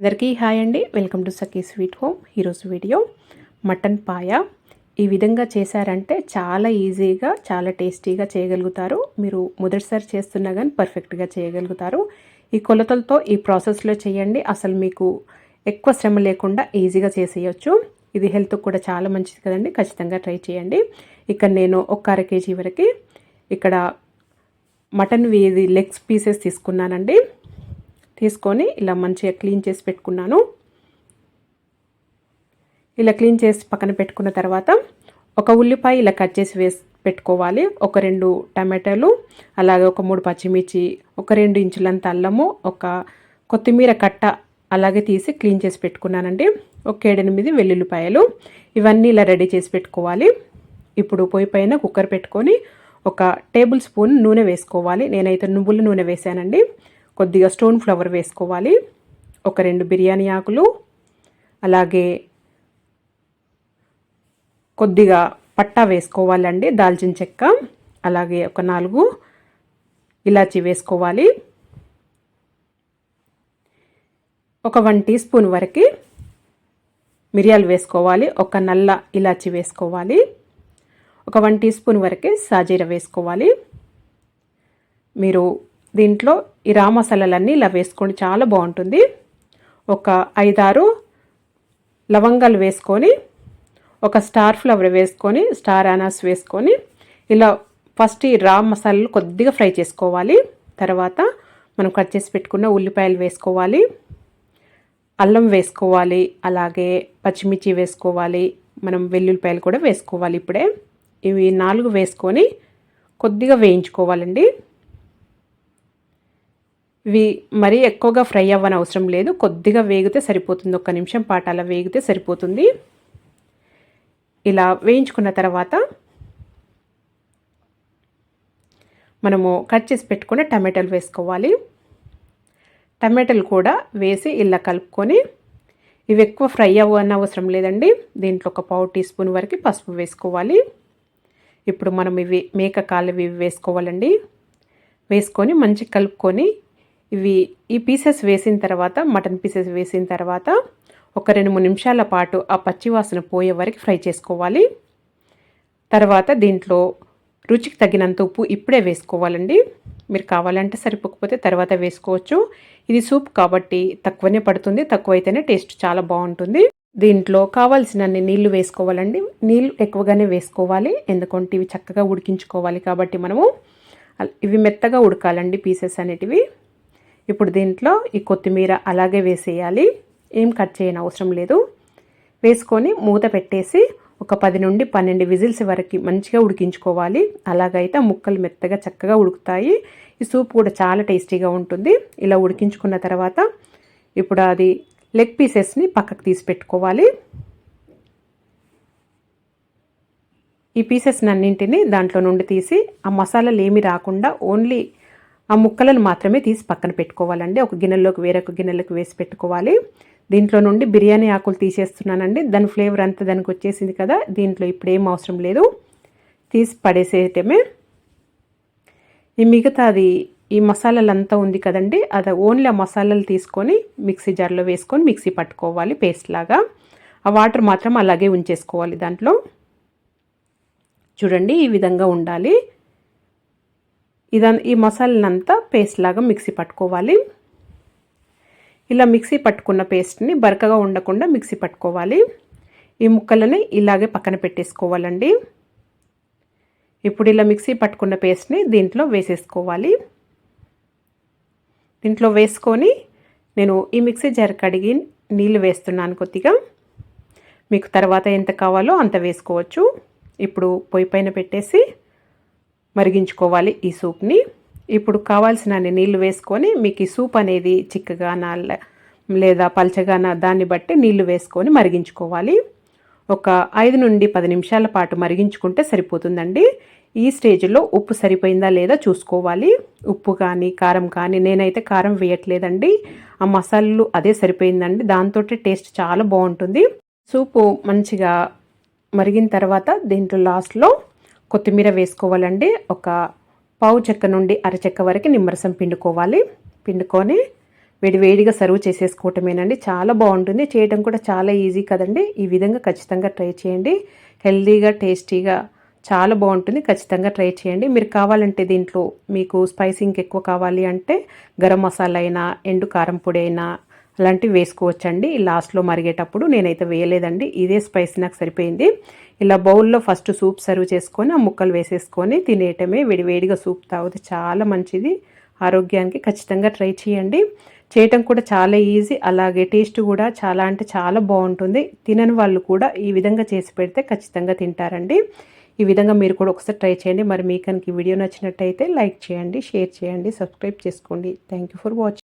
అందరికీ హాయ్ అండి. Welcome to Sakhi sweet home ఈరోజు వీడియో. మటన్ పాయ. ఈ విధంగా చేశారంటే చాలా ఈజీగా చాలా టేస్టీగా చేయగలుగుతారు. మీరు మొదటిసారి చేస్తున్నా కానీ పర్ఫెక్ట్గా చేయగలుగుతారు. ఈ కొలతలతో ఈ ప్రాసెస్లో చేయండి. అసలు మీకు ఎక్కువ శ్రమ లేకుండా ఈజీగా చేసేయచ్చు. ఇది హెల్త్ కూడా చాలా మంచిది కదండి. ఖచ్చితంగా ట్రై చేయండి. ఇక్కడ నేను ఒక అర కేజీ వరకు ఇక్కడ మటన్ ఇది లెగ్స్ పీసెస్ తీసుకున్నానండి. తీసుకొని ఇలా మంచిగా క్లీన్ చేసి పెట్టుకున్నాను. ఇలా క్లీన్ చేసి పక్కన పెట్టుకున్న తర్వాత ఒక ఉల్లిపాయ ఇలా కట్ చేసి వేసి పెట్టుకోవాలి. ఒక రెండు టమాటాలు అలాగే ఒక మూడు పచ్చిమిర్చి ఒక రెండు ఇంచులంత అల్లము ఒక కొత్తిమీర కట్ట అలాగే తీసి క్లీన్ చేసి పెట్టుకున్నానండి. ఒక ఏడెనిమిది వెల్లుల్లిపాయలు. ఇవన్నీ ఇలా రెడీ చేసి పెట్టుకోవాలి. ఇప్పుడు పొయ్యి పైన కుక్కర్ పెట్టుకొని ఒక టేబుల్ స్పూన్ నూనె వేసుకోవాలి. నేనైతే నువ్వుల నూనె వేసానండి. కొద్దిగా స్టోన్ ఫ్లవర్ వేసుకోవాలి. ఒక రెండు బిర్యానీ ఆకులు అలాగే కొద్దిగా పట్టా వేసుకోవాలండి దాల్చిన చెక్క అలాగే ఒక నాలుగు ఇలాచీ వేసుకోవాలి. ఒక వన్ టీ స్పూన్ వరకు మిరియాలు వేసుకోవాలి ఒక నల్ల ఇలాచి వేసుకోవాలి. ఒక వన్ టీ స్పూన్ వరకు సాజీర వేసుకోవాలి. మీరు దీంట్లో ఈ రా మసాలాలన్నీ ఇలా వేసుకోండి. చాలా బాగుంటుంది. ఒక ఐదారు లవంగాలు వేసుకొని ఒక స్టార్ ఫ్లవర్ వేసుకొని స్టార్ అనాస్ వేసుకొని ఇలా ఫస్ట్ ఈ రా మసాలాలు కొద్దిగా ఫ్రై చేసుకోవాలి. తర్వాత మనం కట్ చేసి పెట్టుకున్న ఉల్లిపాయలు వేసుకోవాలి. అల్లం వేసుకోవాలి. అలాగే పచ్చిమిర్చి వేసుకోవాలి. మనం వెల్లుల్లిపాయలు కూడా వేసుకోవాలి ఇప్పుడే. ఇవి నాలుగు వేసుకొని కొద్దిగా వేయించుకోవాలండి. ఇవి మరీ ఎక్కువగా ఫ్రై అవ్వని అవసరం లేదు. కొద్దిగా వేగితే సరిపోతుంది. ఒక్క నిమిషం పాటు అలా వేగితే సరిపోతుంది. ఇలా వేయించుకున్న తర్వాత మనము కట్ చేసి పెట్టుకుని టమాటాలు వేసుకోవాలి. టమాటాలు కూడా వేసి ఇలా కలుపుకొని ఇవి ఎక్కువ ఫ్రై అవ్వని అవసరం లేదండి. దీంట్లో ఒక పావు టీ స్పూన్ వరకు పసుపు వేసుకోవాలి. ఇప్పుడు మనం ఇవి మేక కాళ్ళు ఇవి వేసుకోవాలండి. వేసుకొని మంచిగా కలుపుకొని ఇవి ఈ పీసెస్ వేసిన తర్వాత మటన్ పీసెస్ వేసిన తర్వాత ఒక రెండు మూడు నిమిషాల పాటు ఆ పచ్చివాసన పోయే వరకు ఫ్రై చేసుకోవాలి. తర్వాత దీంట్లో రుచికి తగినంత ఉప్పు ఇప్పుడే వేసుకోవాలండి. మీరు కావాలంటే సరిపోకపోతే తర్వాత వేసుకోవచ్చు. ఇది సూప్ కాబట్టి తక్కువనే పడుతుంది తక్కువైతేనే టేస్ట్ చాలా బాగుంటుంది. దీంట్లో కావాల్సినన్ని నీళ్ళు వేసుకోవాలండి. నీళ్ళు ఎక్కువగానే వేసుకోవాలి ఎందుకంటే ఇవి చక్కగా ఉడికించుకోవాలి కాబట్టి మనము. ఇవి మెత్తగా ఉడకాలండి పీసెస్ అనేటివి. ఇప్పుడు దీంట్లో ఈ కొత్తిమీర అలాగే వేసేయాలి. ఏం కట్ చేయని అవసరం లేదు. వేసుకొని మూత పెట్టేసి ఒక పది నుండి పన్నెండు విజిల్స్ వరకు మంచిగా ఉడికించుకోవాలి. అలాగైతే ముక్కలు మెత్తగా చక్కగా ఉడుకుతాయి. ఈ సూప్ కూడా చాలా టేస్టీగా ఉంటుంది. ఇలా ఉడికించుకున్న తర్వాత ఇప్పుడు అది లెగ్ పీసెస్ని పక్కకు తీసి పెట్టుకోవాలి. ఈ పీసెస్ అన్నింటినీ దాంట్లో నుండి తీసి ఆ మసాలాలు ఏమి రాకుండా ఓన్లీ ఆ ముక్కలను మాత్రమే తీసి పక్కన పెట్టుకోవాలండి. ఒక గిన్నెలోకి వేరొక గిన్నెలోకి వేసి పెట్టుకోవాలి. దీంట్లో నుండి బిర్యానీ ఆకులు తీసేస్తున్నానండి. దాని ఫ్లేవర్ అంతా దానికి వచ్చేసింది కదా దీంట్లో ఇప్పుడు ఏం అవసరం లేదు. తీసి పడేసేయటమే. ఈ మిగతాది ఈ మసాలాలు అంతా ఉంది కదండి అది ఓన్లీ ఆ మసాలాలు తీసుకొని మిక్సీ జార్లో వేసుకొని మిక్సీ పట్టుకోవాలి పేస్ట్ లాగా. ఆ వాటర్ మాత్రం అలాగే ఉంచేసుకోవాలి దాంట్లో. చూడండి ఈ విధంగా ఉండాలి. ఇదన్ ఈ మసాలనంతా పేస్ట్ లాగా మిక్సీ పట్టుకోవాలి. ఇలా మిక్సీ పట్టుకున్న పేస్ట్ని బరకగా ఉండకుండా మిక్సీ పట్టుకోవాలి. ఈ ముక్కలని ఇలాగే పక్కన పెట్టేసుకోవాలండి. ఇప్పుడు ఇలా మిక్సీ పట్టుకున్న పేస్ట్ని దీంట్లో వేసేసుకోవాలి. దీంట్లో వేసుకొని నేను ఈ మిక్సీ జార్ కడిగి నీళ్ళు వేస్తున్నాను కొద్దిగా. మీకు తర్వాత ఎంత కావాలో అంత వేసుకోవచ్చు. ఇప్పుడు పొయ్యి పైన పెట్టేసి మరిగించుకోవాలి ఈ సూప్ని. ఇప్పుడు కావాల్సిన నీళ్ళు వేసుకొని మీకు ఈ సూప్ అనేది చిక్కగానా లేదా పల్చగానా దాన్ని బట్టి నీళ్ళు వేసుకొని మరిగించుకోవాలి. ఒక ఐదు నుండి పది నిమిషాల పాటు మరిగించుకుంటే సరిపోతుందండి. ఈ స్టేజ్లో ఉప్పు సరిపోయిందా లేదా చూసుకోవాలి. ఉప్పు కానీ కారం కానీ నేనైతే కారం వేయట్లేదండి. ఆ మసాలాలు అదే సరిపోయిందండి. దాంతో టేస్ట్ చాలా బాగుంటుంది. సూపు మంచిగా మరిగిన తర్వాత దీంట్లో లాస్ట్లో కొత్తిమీర వేసుకోవాలండి. ఒక పావు చెక్క నుండి అరచెక్క వరకు నిమ్మరసం పిండుకోవాలి. పిండుకొని వేడివేడిగా సర్వ్ చేసేసుకోవటమేనండి. చాలా బాగుంటుంది. చేయడం కూడా చాలా ఈజీ కదండి. ఈ విధంగా ఖచ్చితంగా ట్రై చేయండి. హెల్దీగా టేస్టీగా చాలా బాగుంటుంది. ఖచ్చితంగా ట్రై చేయండి. మీరు కావాలంటే దీంట్లో మీకు స్పైసింగ్ ఎక్కువ కావాలి అంటే గరం మసాలా అయినా ఎండు కారం పొడి అయినా అలాంటివి వేసుకోవచ్చండి. లాస్ట్లో మరిగేటప్పుడు నేనైతే వేయలేదండి. ఇదే స్పైస్ నాకు సరిపోయింది. ఇలా బౌల్లో ఫస్ట్ సూప్ సర్వ్ చేసుకొని ఆ ముక్కలు వేసేసుకొని తినేయటమే వేడివేడిగా సూప్ తాగితే చాలా మంచిది. ఆరోగ్యానికి ఖచ్చితంగా ట్రై చేయండి. చేయటం కూడా చాలా ఈజీ. అలాగే టేస్ట్ కూడా చాలా అంటే చాలా బాగుంటుంది. తినని వాళ్ళు కూడా ఈ విధంగా చేసి పెడితే ఖచ్చితంగా తింటారండి. ఈ విధంగా మీరు కూడా ఒకసారి ట్రై చేయండి. మరి మీకు కనుక వీడియో నచ్చినట్టయితే లైక్ చేయండి షేర్ చేయండి సబ్స్క్రైబ్ చేసుకోండి. Thank for watching